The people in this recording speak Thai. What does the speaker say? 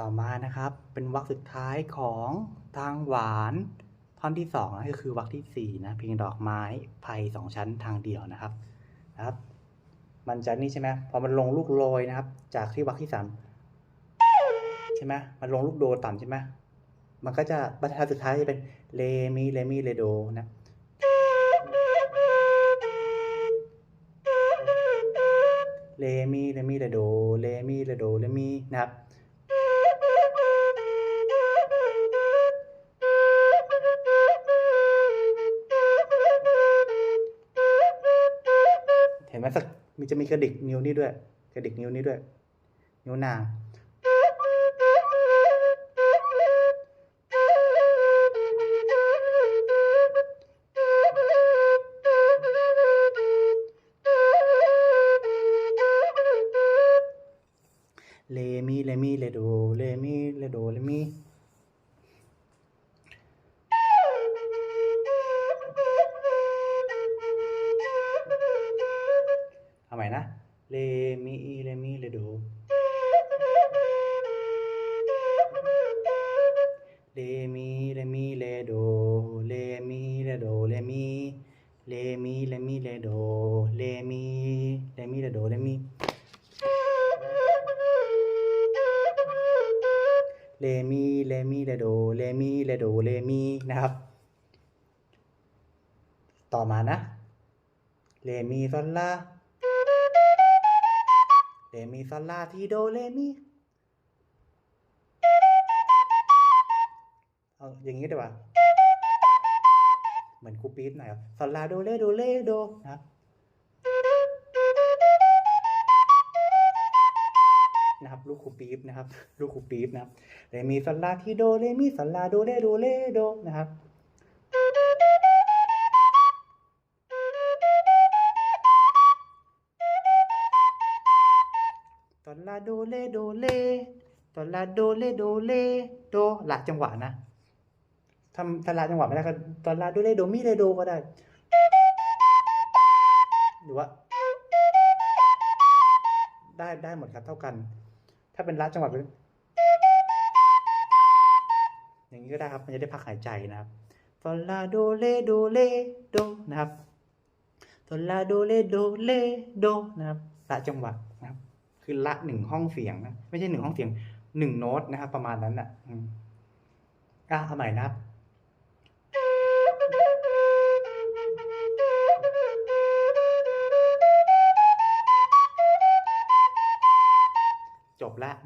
ต่อมานะครับเป็นวรรคสุดท้ายของทางหวานท่อนที่สองนะก็คือวรรคที่สี่นะเพลงดอกไม้ไผ่สองชั้นทางเดียวนะครับนะครับ มันจะนี่ใช่ไหมพอมันลงลูกโรยนะครับ จากที่วรรคที่สามใช่ไหมมันลงลูกโดต่ำใช่ไหมมันก็จะบรรทัดสุดท้ายจะเป็นเลมีเลมีเลโดนะเลมีเลมีเลโดเลมีเลโดเลมีนะครับ ห็นไหมสักมีจะมีกระดิกนิ้วนี่ด้วย กระดิกนิ้วนี่ด้วย นิ้วนาง เลมีเลมีเลโดเลมีเลโดเลมี ม่นะเลมีเลมีเลโดเลมีเลมีเลโดเลมีเลโดเลมีเลมีเลมีเลโดเลมีเลมีเลโดเลมีเลมีเลมีเลโดเลมีเลโดเลมีนะครับ ต่อมานะเลมีซอลลา มีซอลลาทีโดเลมีเอาอย่างนี้ดีกว่าเหมือนคูปี๊ดหน่อยครับซอลลาโดเลโดเลโดนะครับนะครับลูกคูปี๊บนะครับลูกคูปี๊บนะครับเรมีซอลลาทีโดเรมีซอลลาโดเรโดเรโดนะครับ โดเลโดเลซอลาโดเลโดเลโดละจังหวะนะทำถ้าจังหวะไม่ได้ก็ซอลาโดเลโดมีเลโดก็ได้ หรือว่า ได้ได้หมดครับเท่ากัน ถ้าเป็นละจังหวะเป็นอย่างนี้ก็ได้ครับ มันจะได้พักหายใจนะครับโซลาโดเลโดเลโดนะครับโซลาโดเลโดเลโดนะครับละจังหวะ คือละหนึ่งห้องเสียงนะไม่ใช่หนึ่งห้องเสียงหนึ่งโน้ตนะครับประมาณนั้นอะอืมอะเอาใหม่นะครับจบแล้วนะ